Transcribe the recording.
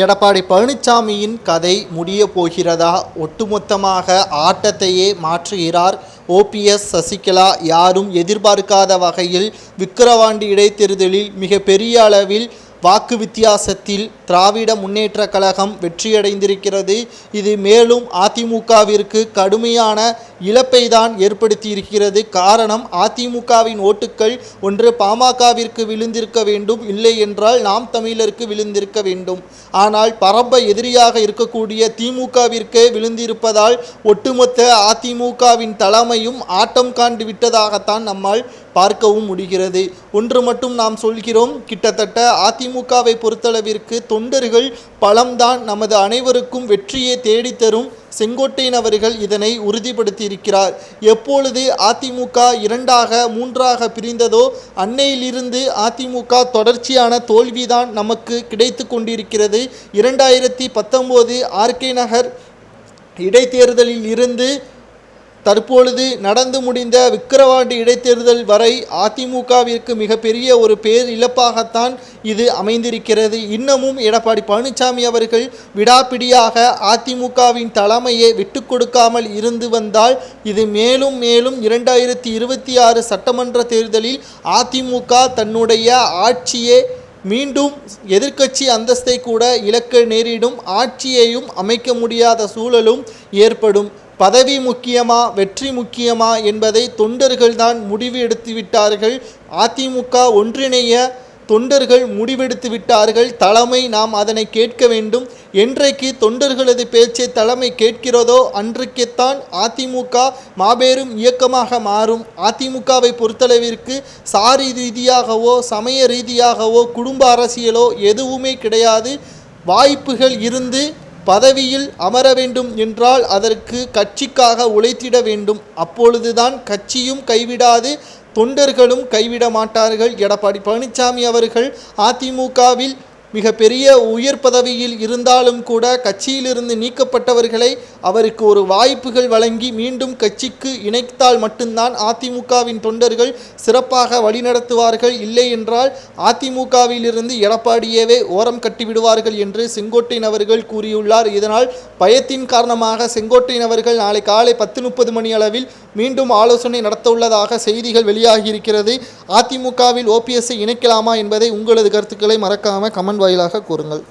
எடப்பாடி பழனிசாமியின் கதை முடிய போகிறதா? ஒட்டுமொத்தமாக ஆட்டத்தையே மாற்றுகிறார் ஓபிஎஸ் சசிகலா. யாரும் எதிர்பார்க்காத வகையில் விக்கிரவாண்டி இடைத்தேர்தலில் மிக பெரிய அளவில் வாக்கு வித்தியாசத்தில் திராவிட முன்னேற்ற கழகம் வெற்றியடைந்திருக்கிறது. இது மேலும் அதிமுகவிற்கு கடுமையான இழப்பை தான் ஏற்படுத்தியிருக்கிறது. காரணம் அதிமுகவின் ஓட்டுக்கள் ஒன்று பாமகவிற்கு விழுந்திருக்க வேண்டும் இல்லை என்றால் நாம் தமிழருக்கு விழுந்திருக்க வேண்டும். ஆனால் பரம்ப எதிரியாக இருக்கக்கூடிய திமுகவிற்கே விழுந்திருப்பதால் ஒட்டுமொத்த அதிமுகவின் தலைமையும் ஆட்டம் காண்டு விட்டதாகத்தான் நம்மால் பார்க்கவும் முடிகிறது. ஒன்று மட்டும் நாம் சொல்கிறோம் கிட்டத்தட்ட அதிமுகவை பொறுத்தளவிற்கு தொண்டர்கள் பலம்தான் நமது அனைவருக்கும் வெற்றியை தேடித்தரும் செங்கோட்டையன் அவர்கள் இதனை உறுதிப்படுத்தியிருக்கிறார். எப்பொழுது அதிமுக இரண்டாக மூன்றாக பிரிந்ததோ அன்னையிலிருந்து அதிமுக தொடர்ச்சியான தோல்விதான் நமக்கு கிடைத்து கொண்டிருக்கிறது. இரண்டாயிரத்தி பத்தொம்போது ஆர்கே நகர் இடைத்தேர்தலில் இருந்து தற்பொழுது நடந்து முடிந்த விக்கிரவாண்டி இடைத்தேர்தல் வரை அதிமுகவிற்கு மிகப்பெரிய ஒரு பேர் இழப்பாகத்தான் இது அமைந்திருக்கிறது. இன்னமும் எடப்பாடி பழனிசாமி அவர்கள் விடாப்பிடியாக அதிமுகவின் தலைமையை விட்டு கொடுக்காமல் இருந்து வந்தால் இது மேலும் மேலும் இரண்டாயிரத்தி இருபத்தி ஆறு சட்டமன்ற தேர்தலில் அதிமுக தன்னுடைய ஆட்சியை மீண்டும் எதிர்க்கட்சி அந்தஸ்தை கூட இழக்க நேரிடும். ஆட்சியையும் அமைக்க முடியாத சூழலும் ஏற்படும். பதவி முக்கியமா வெற்றி முக்கியமா என்பதை தொண்டர்கள்தான் முடிவு எடுத்து விட்டார்கள் அதிமுக ஒன்றிணைய தொண்டர்கள் முடிவெடுத்து விட்டார்கள் தலைமை நாம் அதனை கேட்க வேண்டும். என்றைக்கு தொண்டர்களது பேச்சை தலைமை கேட்கிறதோ அன்றைக்குத்தான் அதிமுக மாபெரும் இயக்கமாக மாறும். அதிமுகவை பொறுத்தளவிற்கு சாரி ரீதியாகவோ சமய ரீதியாகவோ குடும்ப அரசியலோ எதுவுமே கிடையாது. வாய்ப்புகள் இருந்து பதவியில் அமர வேண்டும் என்றால் அதற்கு கட்சிக்காக உழைத்திட வேண்டும். அப்பொழுதுதான் கட்சியும் கைவிடாது தொண்டர்களும் கைவிட மாட்டார்கள். எடப்பாடி பழனிசாமி அவர்கள் அதிமுகவில் மிக பெரிய உயர் பதவியில் இருந்தாலும் கூட கட்சியிலிருந்து நீக்கப்பட்டவர்களை அவருக்கு ஒரு வாய்ப்புகள் வழங்கி மீண்டும் கட்சிக்கு இணைத்தால் மட்டும்தான் அதிமுகவின் தொண்டர்கள் சிறப்பாக வழிநடத்துவார்கள். இல்லை என்றால் அதிமுகவிலிருந்து எடப்பாடியவே ஓரம் கட்டிவிடுவார்கள் என்று செங்கோட்டையன் அவர்கள் கூறியுள்ளார். இதனால் பயத்தின் காரணமாக செங்கோட்டையன் அவர்கள் நாளை காலை பத்து முப்பது மணி அளவில் மீண்டும் ஆலோசனை நடத்த உள்ளதாக செய்திகள் வெளியாகியிருக்கிறது. அதிமுகவில் ஓபிஎஸ்ஸை இணைக்கலாமா என்பதை உங்களது கருத்துக்களை மறக்காம கமெண்ட் வாயிலாக கூறுங்கள்.